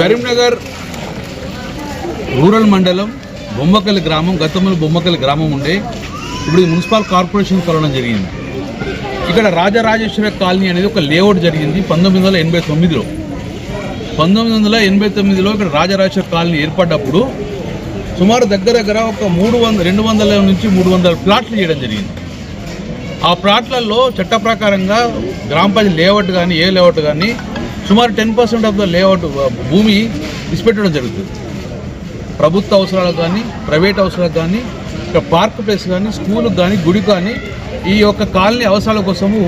Karimnagar rural మండలం బొమ్మకల్లి గ్రామం గతంలో బొమ్మకల్లి గ్రామం ఉండే. ఇప్పుడు మున్సిపల్ కార్పొరేషన్ కలవడం జరిగింది. ఇక్కడ రాజరాజేశ్వర కాలనీ అనేది ఒక లేఅవుట్ జరిగింది పంతొమ్మిది వందల ఎనభై తొమ్మిదిలో. పంతొమ్మిది వందల ఎనభై తొమ్మిదిలో ఇక్కడ రాజరాజేశ్వర కాలనీ ఏర్పడ్డప్పుడు సుమారు దగ్గర దగ్గర ఒక మూడు వందల రెండు వందల నుంచి మూడు వందల ప్లాట్లు చేయడం జరిగింది. ఆ ప్లాట్లలో చట్ట ప్రకారంగా గ్రామ పంచాయతీ లేఅవుట్ కానీ ఏ లేఅవుట్ కానీ సుమారు ten percent of the layout భూమి విసిపెట్టడం జరుగుతుంది. ప్రభుత్వ అవసరాలకు కానీ ప్రైవేట్ అవసరాలకు కానీ ఇక్కడ పార్క్ ప్లేస్ కానీ స్కూల్కి కానీ గుడి కానీ ఈ యొక్క కాలనీ అవసరాల కోసము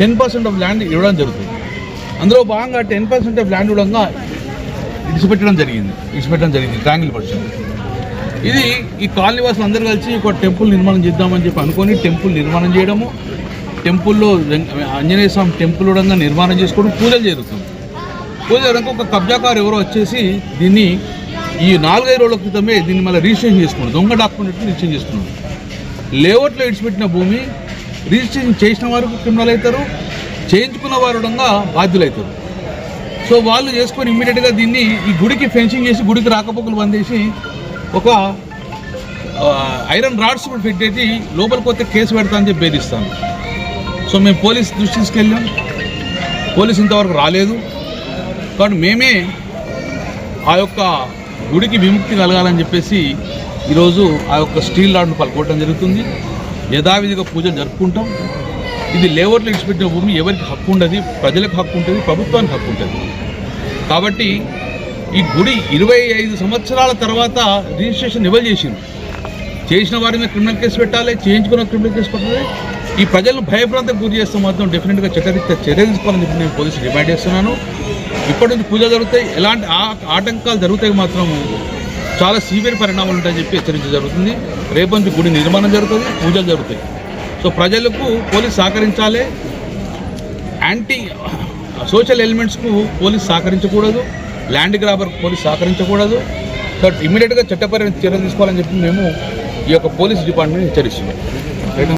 టెన్ పర్సెంట్ ఆఫ్ ల్యాండ్ ఇవ్వడం జరుగుతుంది. అందులో భాగంగా టెన్ పర్సెంట్ ఆఫ్ ల్యాండ్ ఇవ్వడంగా ఇడిచిపెట్టడం జరిగింది ఇడిచిపెట్టడం జరిగింది ట్రాంగిల్ పర్సెంట్. ఇది ఈ కాలనీ వాసులు అందరూ కలిసి ఒక టెంపుల్ నిర్మాణం చేద్దామని చెప్పి అనుకొని టెంపుల్ నిర్మాణం చేయడము టెంపుల్లో ఆంజనేయ స్వామి టెంపుల్ కూడా నిర్మాణం చేసుకోవడం పూజలు జరుగుతుంది పూజ జరగక ఒక కబ్జాకారు ఎవరో వచ్చేసి దీన్ని ఈ నాలుగైదు రోజుల క్రితమే దీన్ని మళ్ళీ రిజిస్ట్రేషన్ చేసుకున్నాడు దొంగ డాక్యుమెంట్ రిజిస్ట్రేషన్ చేసుకున్నాడు లేఅవుట్లో ఇడిచిపెట్టిన భూమి రిజిస్ట్రేషన్ చేసిన వారు క్రిమినల్ అవుతారు చేయించుకున్న వారు కూడా బాధ్యులవుతారు. సో వాళ్ళు చేసుకొని ఇమ్మీడియట్గా దీన్ని ఈ గుడికి ఫెన్సింగ్ చేసి గుడికి రాకపోకలు బందేసి ఒక ఐరన్ రాడ్స్ కూడా పెట్టేసి లోపలికి వస్తే కేసు పెడతా అని చెప్పి బెదిరిస్తాను. సో మేము పోలీస్ దృష్టి తీసుకెళ్ళాం పోలీస్ ఇంతవరకు రాలేదు. కాబట్టి మేమే ఆ యొక్క గుడికి విముక్తి కలగాలని చెప్పేసి ఈరోజు ఆ యొక్క స్టీల్ రాడ్ను పలుకోవడం జరుగుతుంది. యథావిధిగా పూజలు జరుపుకుంటాం. ఇది లేవర్లు ఇచ్చిపెట్టిన భూమి ఎవరికి హక్కు ఉండదు ప్రజలకు హక్కు ఉంటుంది ప్రభుత్వానికి హక్కు ఉంటుంది. కాబట్టి ఈ గుడి ఇరవై ఐదు సంవత్సరాల తర్వాత రిజిస్ట్రేషన్ ఎవరు చేసింది చేసిన వారి మీద క్రిమినల్ కేసు పెట్టాలి చేయించుకున్న క్రిమినల్ కేసు పెట్టాలి ఈ ప్రజలను భయభ్రాంతకు గురి చేస్తే మాత్రం డెఫినెట్గా చట్టరీత్యా చర్య తీసుకోవాలని చెప్పి నేను పోలీసులు డిమాండ్ చేస్తున్నాను. ఇప్పటి నుంచి పూజలు జరుగుతాయి. ఎలాంటి ఆ- ఆటంకాలు జరుగుతాయి మాత్రం చాలా సీవియర్ పరిణామాలు ఉంటాయని చెప్పి హెచ్చరించడం జరుగుతుంది. రేపు నుంచి గుడి నిర్మాణం జరుగుతుంది పూజలు జరుగుతాయి. సో ప్రజలకు పోలీస్ సహకరించాలి. యాంటీ సోషల్ ఎలిమెంట్స్కు పోలీస్ సహకరించకూడదు. ల్యాండ్ గ్రాబర్ పోలీస్ సహకరించకూడదు. సో ఇమీడియట్గా చట్టపరమైన చర్యలు తీసుకోవాలని చెప్పి మేము ఈ యొక్క పోలీస్ డిపార్ట్మెంట్ హెచ్చరిస్తున్నాం.